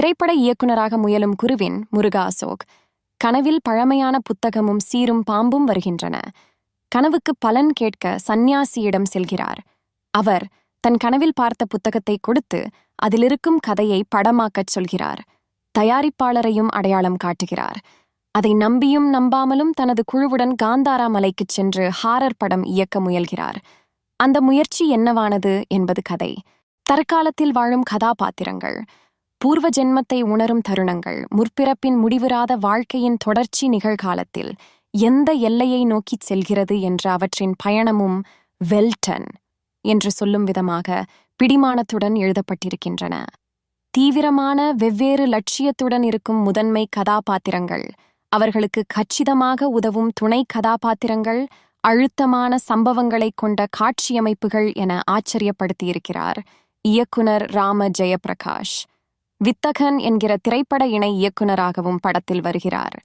திரைப்பட இயக்குனராக முயலும் குருவின் முருகா அசோக். கனவில் பழமையான புத்தகமும் சீரும் பாம்பும் வருகின்றன. கனவுக்கு பலன் கேட்க சந்நியாசியிடம் செல்கிறார். அவர் தன் கனவில் பார்த்த புத்தகத்தை கொடுத்து அதிலிருக்கும் கதையை படமாக்கச் சொல்கிறார். தயாரிப்பாளரையும் அடையாளம் காட்டுகிறார். அதை நம்பியும் நம்பாமலும் தனது குழுவுடன் காந்தாரா மலைக்குச் சென்று ஹாரர் படம் இயக்க முயல்கிறார். அந்த முயற்சி என்னவானது என்பது கதை. தற்காலத்தில் வாழும் கதாபாத்திரங்கள். பூர்வ ஜென்மத்தை உணரும் தருணங்கள் முற்பிறப்பின் முடிவிராத வாழ்க்கையின் தொடர்ச்சி நிகழ்காலத்தில் எந்த எல்லையை நோக்கிச் செல்கிறது என்ற அவற்றின் பயணமும் வெல்டன் என்று சொல்லும் விதமாக பிடிமானத்துடன் எழுதப்பட்டிருக்கின்றன. தீவிரமான வெவ்வேறு லட்சியத்துடன் இருக்கும் முதன்மை கதாபாத்திரங்கள் அவர்களுக்கு கச்சிதமாக உதவும் துணை கதாபாத்திரங்கள் அழுத்தமான சம்பவங்களைக் கொண்ட காட்சியமைப்புகள் என ஆச்சரியப்படுத்தியிருக்கிறார் இயக்குனர் ராம ஜெயபிரகாஷ். வித்தகன் என்கிற திரைப்பட இணை இயக்குநராகவும் படத்தில் வருகிறார்.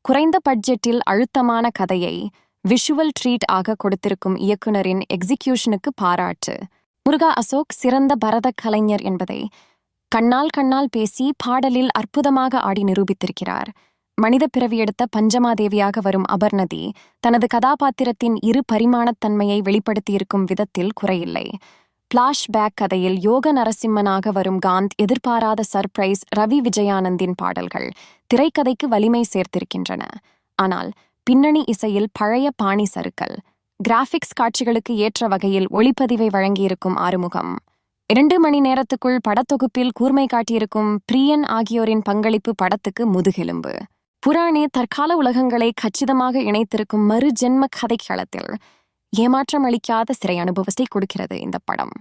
குறைந்த பட்ஜெட்டில் அழுத்தமான கதையை விஷுவல் ட்ரீட் ஆக கொடுத்திருக்கும் இயக்குனரின் எக்ஸிகியூஷனுக்கு பாராட்டு. முருகா அசோக் சிறந்த பரத கலைஞர் என்பதை கண்ணால் கண்ணால் பேசி பாடலில் அற்புதமாக ஆடி நிரூபித்திருக்கிறார். மனித பிறவி எடுத்த பஞ்சமாதேவியாக வரும் அபர்ணதி தனது கதாபாத்திரத்தின் இரு பரிமாணத்தன்மையை வெளிப்படுத்தியிருக்கும் விதத்தில் குறையில்லை. பிளாஷ்பேக் கதையில் யோக நரசிம்மனாக வரும் காந்த் எதிர்பாராத சர்ப்ரைஸ் ரவி விஜயானந்தின் பாடல்கள் திரைக்கதைக்கு வலிமை சேர்த்திருக்கின்றன. ஆனால் பின்னணி இசையில் பழைய பாணி சறுக்கல் கிராஃபிக்ஸ் காட்சிகளுக்கு ஏற்ற வகையில் ஒளிப்பதிவை வழங்கியிருக்கும் ஆறுமுகம். இரண்டு மணி நேரத்துக்குள் படத்தொகுப்பில் கூர்மை காட்டியிருக்கும் பிரியன் ஆகியோரின் பங்களிப்பு படத்துக்கு முதுகெலும்பு. புராணி தற்கால உலகங்களை கச்சிதமாக இணைத்திருக்கும் மறு ஜென்ம கதைக்களத்தில் ஏமாற்றம் அளிக்காத சிறை அனுபவத்தை கொடுக்கிறது இந்த படம்.